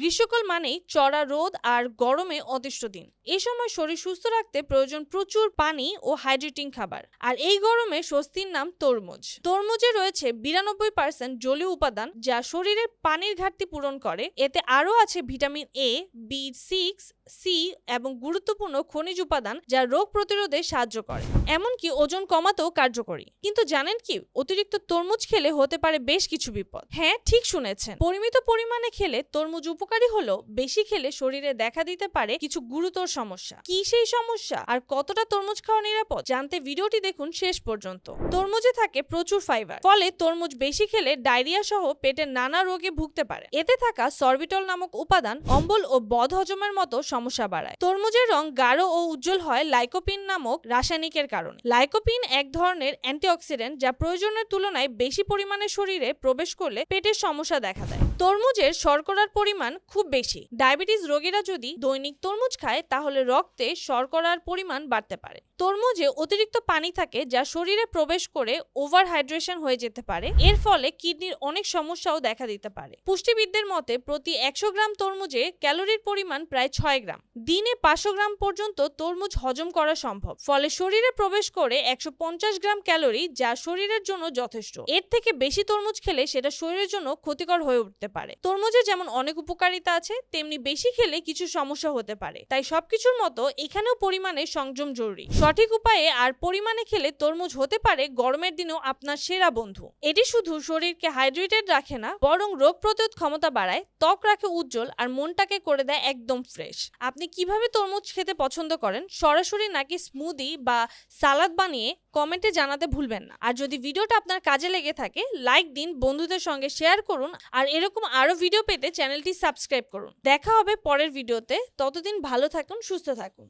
গ্রীষ্মকাল মানেই চড়া রোদ আর গরমে অতিষ্ঠ দিন। এ সময় শরীর সুস্থ রাখতে প্রয়োজন প্রচুর পানি ও হাইড্রেটিং খাবার। আর এই গরমে স্বস্তির নাম তরমুজ। তরমুজে রয়েছে বিরানব্বই পার্সেন্ট জলীয় উপাদান যা শরীরে পানির ঘাটতি পূরণ করে। এতে আরও আছে vitamin A, B six C এবং গুরুত্বপূর্ণ খনিজ উপাদান যা রোগ প্রতিরোধে সাহায্য করে। এমনকি ওজন কমাতেও কার্যকরী। কিন্তু জানেন কি, অতিরিক্ত তরমুজ খেলে হতে পারে বেশ কিছু বিপদ। হ্যাঁ ঠিক শুনেছেন। পরিমিত পরিমাণে খেলে তরমুজ উপকারী হলেও বেশি খেলে শরীরে দেখা দিতে পারে কিছু গুরুতর সমস্যা। কি সেই সমস্যা? আর কতটা তরমুজ খাওয়া নিরাপদ? জানতে ভিডিওটি দেখুন শেষ পর্যন্ত। তরমুজে থাকে প্রচুর ফাইবার। ফলে তরমুজ বেশি খেলে ডায়রিয়া সহ পেটের নানা রোগে ভুগতে পারে। এতে থাকা সরবিটল নামক উপাদান অম্বল ও বদ হজমের মতো সমস্যা বাড়ায়। তরমুজের রং গাঢ় ও উজ্জ্বল হয় লাইকোপিন নামক রাসায়নিকের কারণে। লাইকোপিন এক ধরনের অ্যান্টিঅক্সিডেন্ট যা প্রয়োজনের তুলনায় বেশি পরিমাণে শরীরে প্রবেশ করলে পেটের সমস্যা দেখা দেয়। তরমুজের শর্করার পরিমাণ খুব বেশি। ডায়াবেটিস রোগীরা যদি দৈনিক তরমুজ খায়, তাহলে রক্তে শর্করার পরিমাণ বাড়তে পারে। তরমুজে অতিরিক্ত পানি থাকে যা শরীরে প্রবেশ করে ওভার হাইড্রেশন হয়ে যেতে পারে। এর ফলে কিডনির অনেক সমস্যাও দেখা দিতে পারে। পুষ্টিবিদদের মতে, প্রতি একশো গ্রাম তরমুজে ক্যালোরির পরিমাণ প্রায় ছয় গ্রাম। দিনে পাঁচশো গ্রাম পর্যন্ত তরমুজ হজম করা সম্ভব। ফলে শরীরে প্রবেশ করে একশো পঞ্চাশ গ্রাম ক্যালোরি যা শরীরের জন্য যথেষ্ট। এর থেকে বেশি তরমুজ খেলে সেটা শরীরের জন্য ক্ষতিকর হয়ে উঠতে পারে। তরমুজে যেমন অনেক উপকারিতা আছে, তেমনি বেশি খেলে কিছু সমস্যা হতে পারে। তাই সবকিছুর মতো এখানেও পরিমাণে সংযম জরুরি। সঠিক উপায়ে আর পরিমাণে খেলে তরমুজ হতে পারে গরমের দিনেও আপনার সেরা বন্ধু। এটি শুধু শরীরকে হাইড্রেটেড রাখে না, বরং রোগ প্রতিরোধ ক্ষমতা বাড়ায়, ত্বক রাখে উজ্জ্বল আর মনটাকে করে দেয় একদম ফ্রেশ। আপনি কীভাবে তরমুজ খেতে পছন্দ করেন, সরাসরি নাকি স্মুদি বা সালাদ বানিয়ে কমেন্টে জানাতে ভুলবেন না। আর যদি ভিডিওটা আপনার কাজে লেগে থাকে, লাইক দিন, বন্ধুদের সঙ্গে শেয়ার করুন, আর এরকম আরও ভিডিও পেতে চ্যানেলটি সাবস্ক্রাইব করুন। দেখা হবে পরের ভিডিওতে ততদিন ভালো থাকুন, সুস্থ থাকুন।